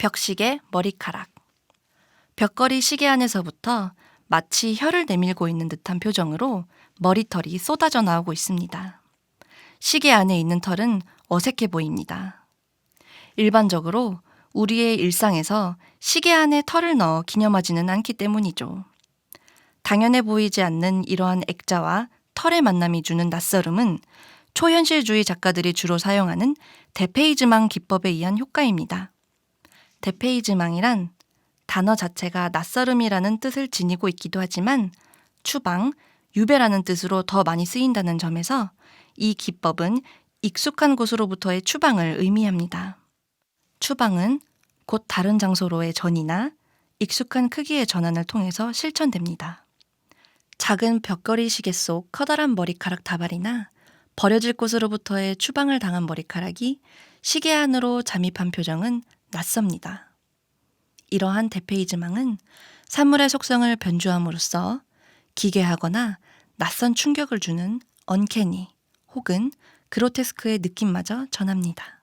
벽시계 머리카락. 벽걸이 시계 안에서부터 마치 혀를 내밀고 있는 듯한 표정으로 머리털이 쏟아져 나오고 있습니다. 시계 안에 있는 털은 어색해 보입니다. 일반적으로 우리의 일상에서 시계 안에 털을 넣어 기념하지는 않기 때문이죠. 당연해 보이지 않는 이러한 액자와 털의 만남이 주는 낯설음은 초현실주의 작가들이 주로 사용하는 대페이즈망 기법에 의한 효과입니다. 대페이즈망이란 단어 자체가 낯설음이라는 뜻을 지니고 있기도 하지만 추방, 유배라는 뜻으로 더 많이 쓰인다는 점에서 이 기법은 익숙한 곳으로부터의 추방을 의미합니다. 추방은 곧 다른 장소로의 전이나 익숙한 크기의 전환을 통해서 실천됩니다. 작은 벽걸이 시계 속 커다란 머리카락 다발이나 버려질 곳으로부터의 추방을 당한 머리카락이 시계 안으로 잠입한 표정은 낯섭니다. 이러한 대페이즈망은 사물의 속성을 변주함으로써 기괴하거나 낯선 충격을 주는 언캐니 혹은 그로테스크의 느낌마저 전합니다.